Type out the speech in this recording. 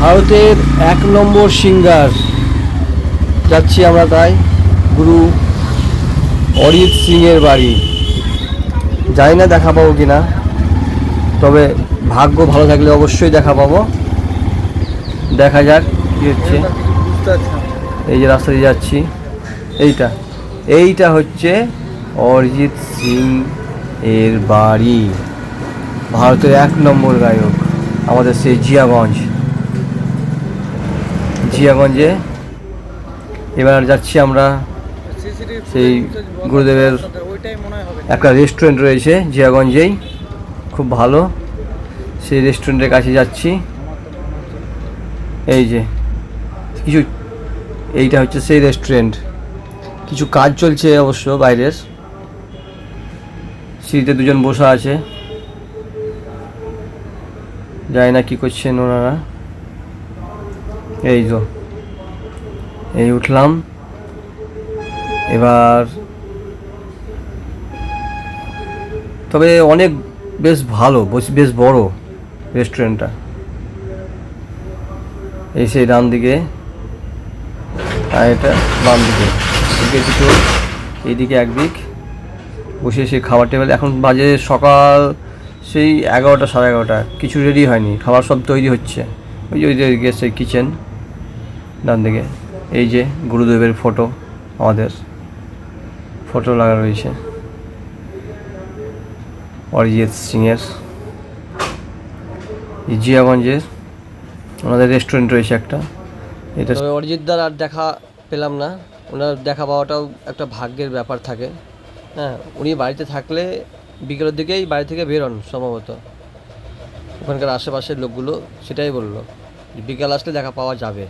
ভারতের এক নম্বর সিঙ্গার। যাচ্ছি আমরা তাই, গুরু অরিজিৎ সিংয়ের বাড়ি। জানি না দেখা পাবো কিনা, তবে ভাগ্য ভালো থাকলে অবশ্যই দেখা পাবো দেখা যাক কী হচ্ছে। এই যে রাস্তা দিয়ে যাচ্ছি, এইটা। এইটা হচ্ছে অরিজিৎ সিং এর বাড়ি। ভারতের এক নম্বর গায়ক, আমাদের সেই জিয়াগঞ্জ। জিয়াগঞ্জে এবার যাচ্ছি আমরা সেই গুরুদেবের একটা রেস্টুরেন্ট রয়েছে, জিয়াগঞ্জেই। খুব ভালো। সেই রেস্টুরেন্টের কাছে যাচ্ছি। এই যে, কিছু, এইটা হচ্ছে সেই রেস্টুরেন্ট কিছু কাজ চলছে অবশ্য বাইরের। সিঁড়িতে দুজন বসে আছে। জানি না কী করছেন ওনারা। এই তো, এই উঠলাম। এবার তবে অনেক বেশ ভালো, বেশ বড় রেস্টুরেন্টটা এই সেই ডান দিকে, আর এটা বাম দিকে। এদিকে এইদিকে একদিক। বসে সেই খাবার টেবিল এখন বাজে সকাল সেই এগারোটা, সাড়ে এগারোটা। কিছু রেডি হয়নি। খাবার সব তৈরি হচ্ছে। ওই যে ওই যে সেই কিচেন ডান দিকে। এই যে গুরুদেবের ফটো আমাদের। ফটো লাগা রয়েছে। অরিজিৎ সিংয়ের। জিয়াগঞ্জের। ওনাদের রেস্টুরেন্ট রয়েছে একটা। এটা অরিজিৎ অরিজিৎদার আর দেখা পেলাম না। ওনার দেখা পাওয়াটাও একটা ভাগ্যের ব্যাপার থাকে। হ্যাঁ উনি বাড়িতে থাকলে বিকেলের দিকেই বাড়ি থেকে বেরোন সম্ভবত। ওখানকার আশেপাশের লোকগুলো সেটাই বলল বিকেল আসলে দেখা পাওয়া যাবে।